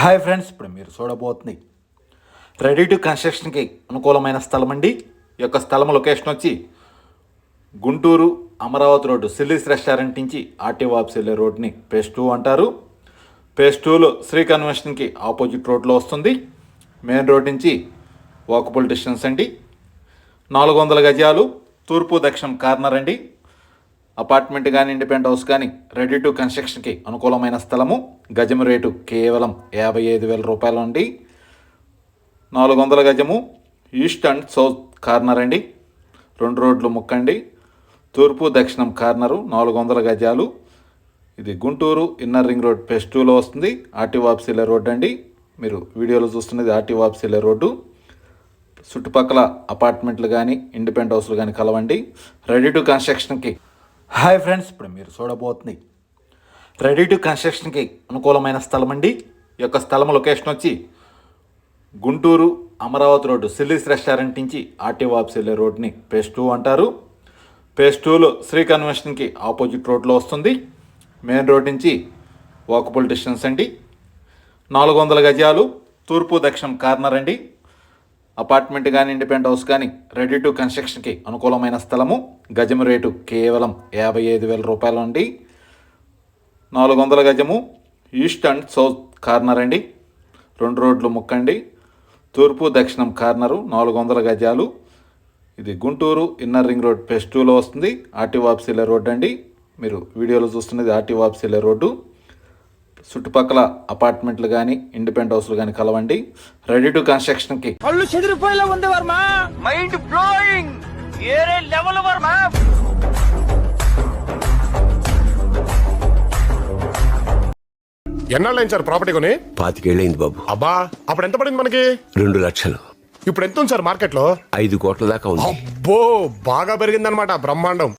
Hi friends ఇప్పుడు మీరు చూడబోతుంది ready to కన్స్ట్రక్షన్కి అనుకూలమైన స్థలం అండి. ఈ యొక్క స్థలం లొకేషన్ వచ్చి Guntur Amaravati road Chillies restaurant నుంచి ఆర్టీ ఆఫీస్ వెళ్ళే రోడ్ని పేస్ టూ అంటారు. పేస్ టూలో శ్రీ కన్వెన్షన్కి ఆపోజిట్ రోడ్లో వస్తుంది. మెయిన్ రోడ్ నుంచి వాకబుల్ డిస్టెన్స్ అండి. నాలుగు వందల గజాలు తూర్పు దక్షిణం కార్నర్ అండి. అపార్ట్మెంట్ కానీ ఇండిపెండెంట్ హౌస్ కానీ రెడీ టు కన్స్ట్రక్షన్కి అనుకూలమైన స్థలము. గజం రేటు కేవలం యాభై ఐదు వేల రూపాయలు అండి. నాలుగు వందల గజము ఈస్ట్ అండ్ సౌత్ కార్నర్ అండి. రెండు రోడ్లు ముక్కండి తూర్పు దక్షిణం కార్నరు నాలుగు వందల గజాలు. ఇది Guntur inner ring road phase టూలో వస్తుంది. ఆర్టీ వాప్సీల రోడ్ అండి. మీరు వీడియోలో చూస్తున్నది ఆర్టీ వాప్సీల రోడ్డు. చుట్టుపక్కల అపార్ట్మెంట్లు కానీ ఇండిపెండెంట్ హౌస్లు కానీ కలవండి. రెడీ టు కన్స్ట్రక్షన్కి హాయ్ ఫ్రెండ్స్ ఇప్పుడు మీరు చూడబోతుంది రెడీ టు కన్స్ట్రక్షన్కి అనుకూలమైన స్థలం అండి. ఈ యొక్క స్థలం లొకేషన్ వచ్చి Guntur Amaravati road Chillies restaurant నుంచి ఆర్టీఓ ఆఫీస్ వెళ్ళే రోడ్ని పేస్ టూ అంటారు. పేస్ టూలో శ్రీ కన్వెన్షన్కి ఆపోజిట్ రోడ్లో వస్తుంది. మెయిన్ రోడ్ నుంచి వాకబుల్ డిస్టెన్స్ అండి. నాలుగు వందల గజాలు తూర్పు దక్షిణం కార్నర్ అండి. అపార్ట్మెంట్ కానీ ఇండిపెండెంట్ హౌస్ కానీ రెడీ టు కన్స్ట్రక్షన్కి అనుకూలమైన స్థలము గజం రేటు కేవలం యాభై ఐదు వేల రూపాయలు అండి. నాలుగు వందల గజము ఈస్ట్ అండ్ సౌత్ కార్నర్ అండి. రెండు రోడ్లు ముక్కండి. తూర్పు దక్షిణం కార్నరు నాలుగు వందల గజాలు. ఇది Guntur inner ring road phase టూలో వస్తుంది. ఆర్టీ వాప్సీల రోడ్ అండి. మీరు వీడియోలో చూస్తున్నది ఆర్టీ వాప్సీల రోడ్డు. చుట్టుపక్కల అపార్ట్మెంట్లు కానీ ఇండిపెండెంట్ హౌస్లు కానీ కలవండి. రెడీ టు కన్స్ట్రక్షన్కి కళ్ళు చెదిరిపోయేలా ఉంది వర్మ. మైండ్ బ్లోయింగ్ ఏరే లెవెల్ వర్మ. ఎన్నాళ్ళైంది సార్ ప్రాపర్టీ కొని? పాతికేళ్ళైంది బాబు. అబ్బా అప్పుడు ఎంత పడింది మనకి? రెండు లక్షలు. ఇప్పుడు ఎంత ఉంది సార్ మార్కెట్లో ఐదు కోట్ల దాకా ఉంది. అబ్బో బాగా పెరిగిందనమాట బ్రహ్మాండం.